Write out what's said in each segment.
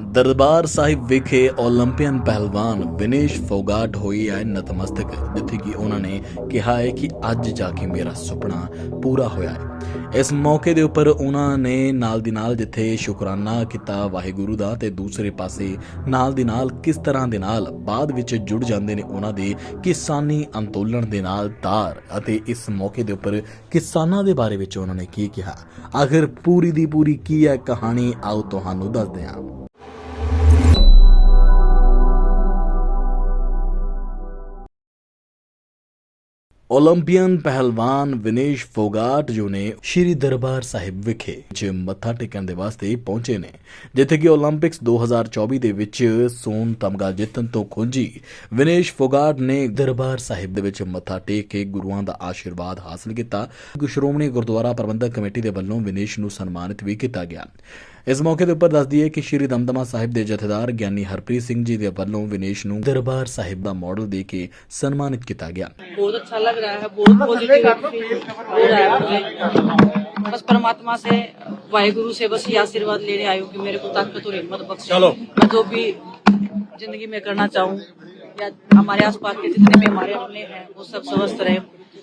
ਦਰਬਾਰ ਸਾਹਿਬ ਵਿਖੇ 올림픽ਨ ਪਹਿਲਵਾਨ ਵਿਨੇਸ਼ ਫੋਗਾਟ ਹੋਈ ਹੈ ਨਤਮਸਤਕ, ਜਿੱਥੇ ਕਿ ਉਹਨਾਂ ਨੇ ਕਿਹਾ ਹੈ ਕਿ ਅੱਜ ਜਾ ਕੇ ਮੇਰਾ ਸੁਪਨਾ ਪੂਰਾ ਹੋਇਆ ਹੈ। ਇਸ ਮੌਕੇ ਦੇ ਉੱਪਰ ਉਹਨਾਂ ਨੇ ਨਾਲ ਦੀ ਨਾਲ ਜਿੱਥੇ ਸ਼ੁਕਰਾਨਾ ਕੀਤਾ ਵਾਹਿਗੁਰੂ ਦਾ ਤੇ ਦੂਸਰੇ ਪਾਸੇ ਨਾਲ ਦੀ ਨਾਲ ਕਿਸ ਤਰ੍ਹਾਂ ਦੇ ਨਾਲ ਬਾਅਦ ਵਿੱਚ ਜੁੜ ਜਾਂਦੇ ਨੇ ਉਹਨਾਂ ਦੇ ਕਿਸਾਨੀ ਅੰਦੋਲਨ ਦੇ ਨਾਲ ਤਾਰ ਅਤੇ ਇਸ ਮੌਕੇ ਦੇ ਉੱਪਰ ਕਿਸਾਨਾਂ ਦੇ ਬਾਰੇ ਵਿੱਚ ਉਹਨਾਂ ਨੇ ਕੀ ਕਿਹਾ। ਆਖਿਰ ਪੂਰੀ ਦੀ ਪੂਰੀ ਕੀ ਹੈ ਕਹਾਣੀ? ਆਓ ਤੁਹਾਨੂੰ ਦੱਸਦੇ ਹਾਂ। ਓਲੰਪੀਅਨ ਪਹਿਲਵਾਨ ਵਿਨੇਸ਼ ਫੋਗਾਟ ਜੋ ਨੇ ਸ਼੍ਰੀ ਦਰਬਾਰ ਸਾਹਿਬ ਵਿਖੇ ਜ ਮੱਥਾ ਟੇਕਣ ਦੇ ਵਾਸਤੇ ਪਹੁੰਚੇ ਨੇ, ਜਿੱਥੇ ਕਿ 올림픽ਸ 2024 ਦੇ ਵਿੱਚ ਸੋਨ ਤਮਗਾ ਜਿੱਤਣ ਤੋਂ ਖੁੰਝੀ ਵਿਨੇਸ਼ ਫੋਗਾਟ ਨੇ ਦਰਬਾਰ ਸਾਹਿਬ ਦੇ ਵਿੱਚ ਮੱਥਾ ਟੇਕ ਕੇ ਗੁਰੂਆਂ ਦਾ ਆਸ਼ੀਰਵਾਦ ਹਾਸਲ ਕੀਤਾ। ਸ਼੍ਰੋਮਣੀ ਗੁਰਦੁਆਰਾ ਪ੍ਰਬੰਧਕ ਕਮੇਟੀ ਦੇ ਵੱਲੋਂ ਵਿਨੇਸ਼ ਨੂੰ ਸਨਮਾਨਿਤ ਵੀ ਕੀਤਾ ਗਿਆ। ਇਸ ਮੌਕੇ ਦੇ ਉੱਪਰ ਦੱਸ ਦਈਏ ਕਿ ਸ਼੍ਰੀ ਦਮਦਮਾ ਸਾਹਿਬ ਦੇ ਜਥੇਦਾਰ ਗਿਆਨੀ ਹਰਪ੍ਰੀਤ ਸਿੰਘ ਜੀ ਦੇ ਵੱਲੋਂ ਵਿਨੇਸ਼ ਨੂੰ ਦਰਬਾਰ ਸਾਹਿਬ ਦਾ ਮਾਡਲ ਦੇ ਕੇ ਸਨਮਾਨਿਤ ਕੀਤਾ ਗਿਆ। ਬਹੁਤ ਅੱਛਾ ਲੱਗ लग रहा है बहुत पॉजिटिव हो रहा है। मुझे बस परमात्मा से वाहेगुरु से बस ये आशीर्वाद लेने आई हूँ कि मेरे को ताकत और हिम्मत बख्शे। मैं जो भी ज़िंदगी में करना चाहूँ या हमारे आसपास के जितने भी हमारे अपने हैं वो सब स्वस्थ रहे।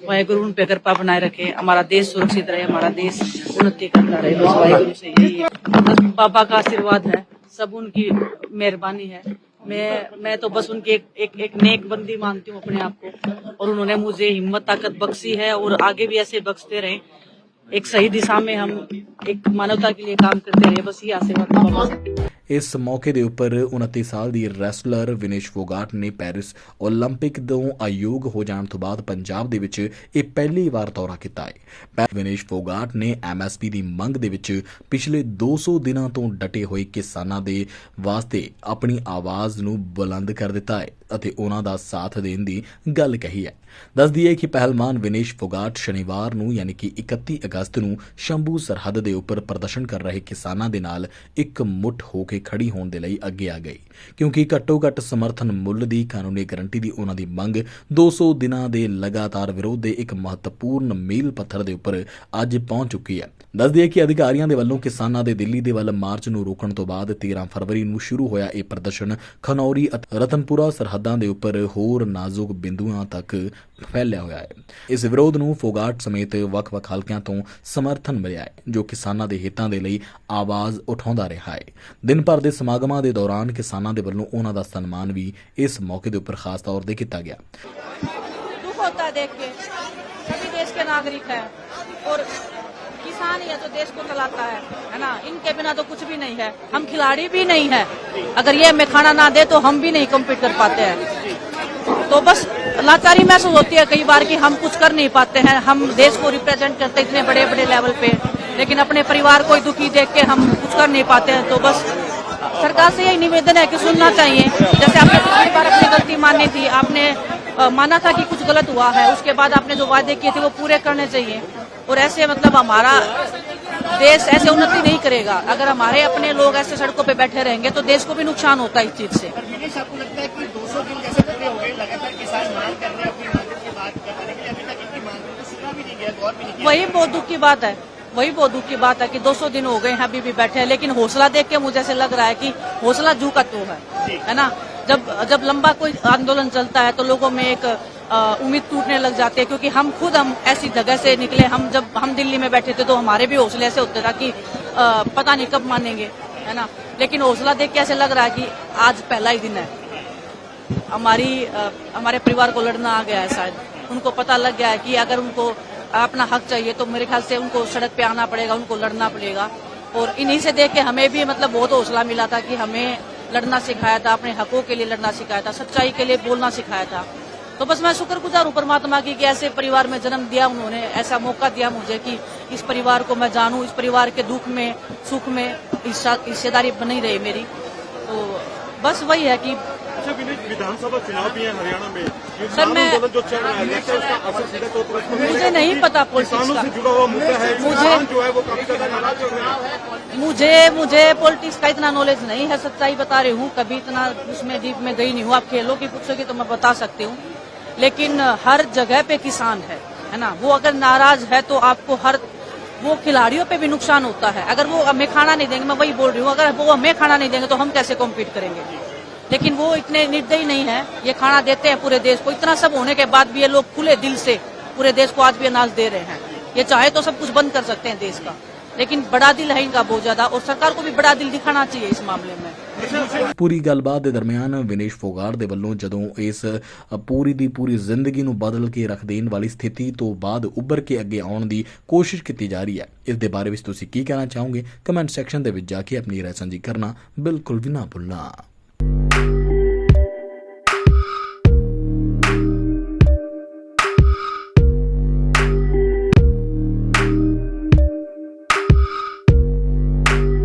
वाहेगुरु उन पे कृपा बनाए रखे। हमारा देश सुरक्षित रहे हमारा देश उन्नति करता रहे। बस वाहेगुरु से यही है। बस बाबा का आशीर्वाद है सब उनकी मेहरबानी है। मैं मैं तो बस उनकी एक एक, एक नेक बंदी मानती हूँ अपने आप को। और उन्होंने मुझे हिम्मत ताकत बख्शी है और आगे भी ऐसे बख्शते रहे। एक सही दिशा में हम एक मानवता के लिए काम करते रहे बस ये आशीर्वाद। ਇਸ ਮੌਕੇ ਦੇ ਉੱਪਰ 29 ਸਾਲ ਦੀ ਰੈਸਲਰ ਵਿਨੇਸ਼ ਫੋਗਾਟ ਨੇ ਪੈਰਿਸ 올림픽 ਤੋਂ ਆਯੋਗ ਹੋ ਜਾਣ ਤੋਂ ਬਾਅਦ ਪੰਜਾਬ ਦੇ ਵਿੱਚ ਇਹ ਪਹਿਲੀ ਵਾਰ ਦੌਰਾ ਕੀਤਾ ਹੈ ਪੈ- ਵਿਨੇਸ਼ ਫੋਗਾਟ ਨੇ ਐਮਐਸਪੀ ਦੀ ਮੰਗ ਦੇ ਵਿੱਚ ਪਿਛਲੇ 200 ਦਿਨਾਂ ਤੋਂ ਡਟੇ ਹੋਏ ਕਿਸਾਨਾਂ ਦੇ ਵਾਸਤੇ ਆਪਣੀ ਆਵਾਜ਼ ਨੂੰ ਬੁਲੰਦ ਕਰ ਦਿੱਤਾ ਹੈ ਅਤੇ ਉਹਨਾਂ ਦਾ ਸਾਥ ਦੇਣ ਦੀ ਗੱਲ ਕਹੀ ਹੈ ਦੱਸਦੀ ਹੈ ਕਿ ਪਹਿਲਵਾਨ ਵਿਨੇਸ਼ ਫੋਗਾਟ ਸ਼ਨੀਵਾਰ ਨੂੰ ਯਾਨੀ ਕਿ 31 ਅਗਸਤ ਨੂੰ ਸ਼ੰਭੂ ਸਰਹੱਦ ਦੇ ਉੱਪਰ ਪ੍ਰਦਰਸ਼ਨ ਕਰ ਰਹੇ ਕਿਸਾਨਾਂ ਦੇ ਨਾਲ ਇੱਕ ਮੁੱਠ ਹੋ ਕੇ ਖੜੀ ਹੋਣ ਦੇ ਲਈ ਅੱਗੇ ਆ ਗਈ ਕਿਉਂਕਿ ਘੱਟੋ ਘੱਟ ਸਮਰਥਨ ਮੁੱਲ ਦੀ ਕਾਨੂੰਨੀ ਗਰੰਟੀ ਦੀ ਉਹਨਾਂ ਦੀ ਮੰਗ 200 ਦਿਨਾਂ ਦੇ ਲਗਾਤਾਰ ਵਿਰੋਧ ਦੇ ਇੱਕ ਮਹੱਤਵਪੂਰਨ ਮੀਲ ਪੱਥਰ ਦੇ ਉੱਪਰ ਅੱਜ ਪਹੁੰਚ ਚੁੱਕੀ ਹੈ। ਦੱਸਦੀ ਹੈ ਕਿ ਅਧਿਕਾਰੀਆਂ ਦੇ ਵੱਲੋਂ ਕਿਸਾਨਾਂ ਦੇ ਦਿੱਲੀ ਦੇ ਵੱਲ ਮਾਰਚ ਨੂੰ ਰੋਕਣ ਤੋਂ ਬਾਅਦ 13 ਫਰਵਰੀ ਨੂੰ ਸ਼ੁਰੂ ਹੋਇਆ ਇਹ ਪ੍ਰਦਰਸ਼ਨ ਖਨੌਰੀ ਅਤੇ ਰਤਨਪੁਰਾ ਸਰਹੱਦਾਂ ਦੇ ਉੱਪਰ ਹੋਰ ਨਾਜ਼ੁਕ ਬਿੰਦੂਆਂ ਤੱਕ ਫੈਲਿਆ ਹੋਇਆ ਹੈ ਇਸ ਵਿਰੋਧ ਨੂੰ ਫੋਗਾਟ ਸਮੇਤ ਵੱਖ-ਵੱਖ ਹਲਕਿਆਂ ਤੋਂ ਸਮਰਥਨ ਮਿਲਿਆ ਹੈ ਜੋ ਕਿਸਾਨਾਂ ਦੇ ਹਿੱਤਾਂ ਦੇ ਲਈ ਆਵਾਜ਼ ਉਠਾਉਂਦਾ ਰਿਹਾ ਹੈ ਦਿਨ ਭਰ ਦੇ ਸਮਾਗਮਾਂ ਦੇ ਦੌਰਾਨ ਕਿਸਾਨਾਂ ਦੇ ਵੱਲੋਂ ਉਹਨਾਂ ਦਾ ਸਨਮਾਨ ਵੀ ਇਸ ਮੌਕੇ ਦੇ ਉੱਪਰ ਖਾਸ ਤੌਰ ਤੇ ਕੀਤਾ ਗਿਆ दुख होता है देख के सभी देश के नागरिक हैं और किसान ही है जो देश को चलाता है है ना इनके बिना तो कुछ भी नहीं है हम खिलाड़ी भी नहीं है अगर ये हमें खाना ना दे तो हम भी नहीं कम्पीट कर पाते हैं तो बस लाचारी महसूस होती है कई बार कि हम कुछ कर नहीं पाते हैं। हम देश को रिप्रेजेंट करते इतने बड़े बड़े लेवल पे, लेकिन अपने परिवार को दुखी देख के हम कुछ कर नहीं पाते हैं। तो बस, सरकार से यही निवेदन है कि सुनना चाहिए। जैसे आपने पिछली बार अपनी गलती मानी थी, आपने माना था कि कुछ गलत हुआ है, उसके बाद आपने जो वादे किए थे वो पूरे करने चाहिए। और ऐसे मतलब हमारा देश ऐसे उन्नति नहीं करेगा। अगर हमारे अपने लोग ऐसे सड़कों पे बैठे रहेंगे तो देश को भी नुकसान होता है इस चीज़ से। आपको लगता है कि 200 दिन कैसे पूरे हो गए लगातार किसान मांग कर रहे हैं अपनी मांगों की बात कर रहे हैं लेकिन अभी तक इनकी मांगों को सुना भी नहीं गया गौर भी नहीं वही बहुत दुख की बात है वही बहुत दुख की बात है कि 200 दिन हो गए हैं अभी भी बैठे हैं लेकिन हौसला देख के मुझे ऐसे लग रहा है कि हौसला जू का तो है है ना? जब जब लंबा कोई आंदोलन चलता है तो लोगों में एक उम्मीद टूटने लग जाती है क्योंकि हम खुद हम ऐसी जगह से निकले हम जब हम दिल्ली में बैठे थे तो हमारे भी हौसले ऐसे होते था कि अ, पता नहीं कब मानेंगे है ना? लेकिन हौसला देख के ऐसे लग रहा है कि आज पहला ही दिन है। हमारी हमारे परिवार को लड़ना आ गया है शायद। उनको पता लग गया है कि अगर उनको अपना हक चाहिए तो मेरे ख्याल से उनको सड़क पे आना पड़ेगा उनको लड़ना पड़ेगा। और इन्हीं से देख के हमें भी मतलब बहुत हौसला मिला था कि हमें लड़ना सिखाया था अपने हकों के लिए लड़ना सिखाया था सच्चाई के लिए बोलना सिखाया था। तो बस मैं शुक्रगुजार हूँ परमात्मा की कि ऐसे परिवार में जन्म दिया उन्होंने ऐसा मौका दिया मुझे कि इस परिवार को मैं जानूं इस परिवार के दुख में सुख में हिस्सा- हिस्सेदारी बनी रही मेरी। तो बस वही है कि अच्छा विधानसभा चुनाव भी है हरियाणा में। सर, मैं- जो चल रहा है मुझे नहीं पता पॉलिटिक्स का। जुड़ा हुआ मुद्दा है मुझे- जो है वो काफ़ी ज़्यादा हो मुझे मुझे पॉलिटिक्स का इतना नॉलेज नहीं है सच्चाई बता रही हूँ। कभी इतना उसमें डीप में गई नहीं हूँ। आप खेलों की पूछोगे तो मैं बता सकती हूँ। लेकिन हर जगह पे किसान है है ना? वो अगर नाराज़ है तो आपको हर, वो खिलाड़ियों पे भी नुकसान होता है। अगर वो हमें खाना नहीं देंगे, मैं वही बोल रही हूँ, अगर वो हमें खाना नहीं देंगे तो हम कैसे कॉम्पीट करेंगे? लेकिन वो इतने निर्दयी नहीं है, ये खाना देते हैं पूरे देश को। इतना सब होने के बाद भी ये लोग खुले दिल से पूरे देश को आज भी अनाज दे रहे हैं। ये चाहे तो सब कुछ बंद कर सकते हैं देश का। लेकिन बड़ा दिल है इनका बहुत ज़्यादा, और सरकार को भी बड़ा दिल दिखाना चाहिए इस मामले में। ਪੂਰੀ ਗੱਲਬਾਤ ਦੇ ਦਰਮਿਆਨ ਵਿਨੇਸ਼ ਫੋਗਾਟ ਦੇ ਵੱਲੋਂ ਜਦੋਂ ਇਸ ਪੂਰੀ ਦੀ ਪੂਰੀ ਜ਼ਿੰਦਗੀ ਨੂੰ ਬਦਲ ਕੇ ਰੱਖ ਦੇਣ ਵਾਲੀ ਸਥਿਤੀ ਤੋਂ ਬਾਅਦ ਉੱਭਰ ਕੇ ਅੱਗੇ ਆਉਣ ਦੀ ਕੋਸ਼ਿਸ਼ ਕੀਤੀ ਜਾ ਰਹੀ ਹੈ। ਇਸ ਦੇ ਬਾਰੇ ਵਿੱਚ ਤੁਸੀਂ ਕੀ ਕਹਿਣਾ ਚਾਹੋਗੇ? ਕਮੈਂਟ ਸੈਕਸ਼ਨ ਦੇ ਵਿੱਚ ਜਾ ਕੇ ਆਪਣੀ ਰਾਏ ਸਾਂਝੀ ਕਰਨਾ ਬਿਲਕੁਲ ਵੀ ਨਾ ਭੁੱਲਣਾ।